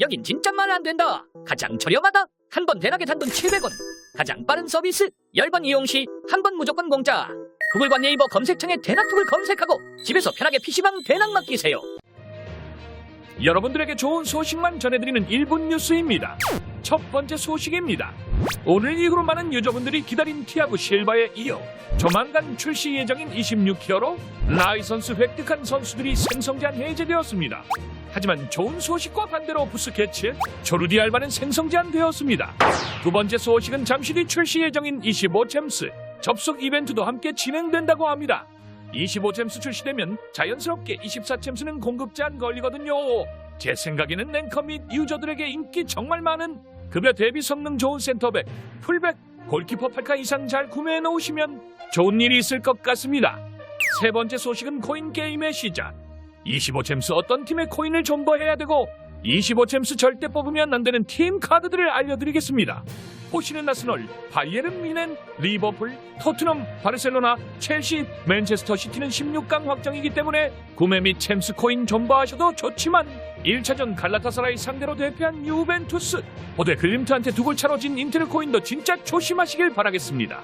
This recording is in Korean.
여긴 진짜 말 안 된다. 가장 저렴하다. 한 번 대낮에 단돈 700원. 가장 빠른 서비스. 10번 이용 시 한 번 무조건 공짜. 구글과 네이버 검색창에 대낮톡을 검색하고 집에서 편하게 PC방 대낮 맡기세요. 여러분들에게 좋은 소식만 전해드리는 1분 뉴스입니다. 첫 번째 소식입니다. 오늘 이후로 많은 유저분들이 기다린 티아고 실바에 이어 조만간 출시 예정인 26키로로 라이선스 획득한 선수들이 생성 제한 해제되었습니다. 하지만 좋은 소식과 반대로 부스 개츠 조르디 알바는 생성 제한되었습니다. 두 번째 소식은 잠시 뒤 출시 예정인 25챔스 접속 이벤트도 함께 진행된다고 합니다. 25챔스 출시되면 자연스럽게 24챔스는 공급 제한 걸리거든요. 제 생각에는 랭커 및 유저들에게 인기 정말 많은 급여 대비 성능 좋은 센터백, 풀백, 골키퍼 8카 이상 잘 구매해 놓으시면 좋은 일이 있을 것 같습니다. 세 번째 소식은 코인 게임의 시작. 25챔스 어떤 팀의 코인을 존버해야 되고 25챔스 절대 뽑으면 안 되는 팀 카드들을 알려드리겠습니다. 보시는 아스널, 바이에른 미넨, 리버풀, 토트넘, 바르셀로나, 첼시, 맨체스터 시티는 16강 확정이기 때문에 구매 및 챔스 코인 존버하셔도 좋지만 1차전 갈라타사라이 상대로 대패한 유벤투스, 호대 글림트한테 두 골 차로 진 인테르 코인도 진짜 조심하시길 바라겠습니다.